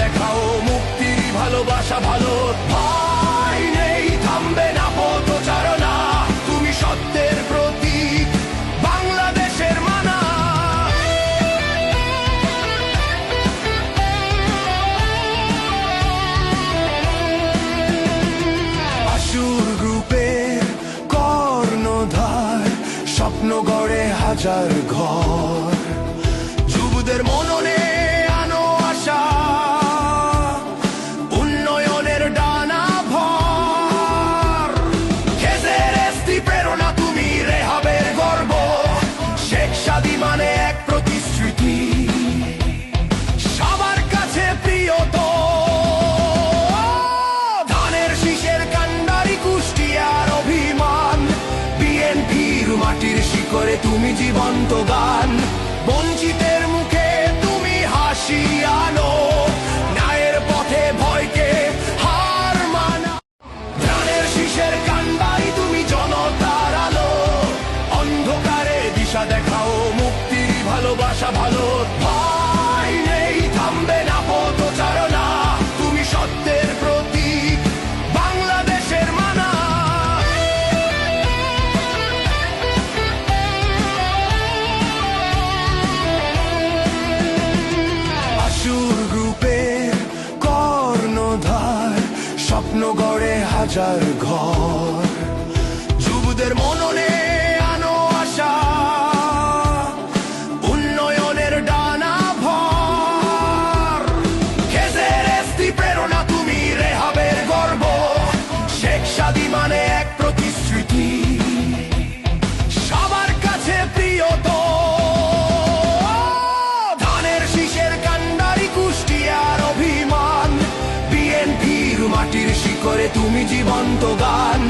দেখাও মুক্তির ভালোবাসা, ভালো ভয় নেই, থামবে না পথচারণা। তুমি সত্যের প্রতীক, বাংলাদেশের মানা। আসুর গ্রুপের কর্ণধার স্বপ্ন গড়ে হাজার ঘর। শেখ মানে এক প্রতিশ্রুতি। সবার কাছে প্রিয় ধানের শীষের কান্ডারি কুষ্টিয়ার অভিমান। বিএনপির মাটির শিকরে তুমি জীবন্ত গান। বঞ্চিতের দেখাও মুক্তির ভালোবাসা ভালো তুমি সত্যের বাংলাদেশের গ্রুপের কর্ণধার স্বপ্ন হাজার ঘর। মানে এক প্রতিশ্রুতি। সবার কাছে প্রিয় তো। ধানের শীষের কান্ডারি কুষ্টিয়ার অভিমান। বিএনপির মাটির শিখরে তুমি জীবন্ত গান।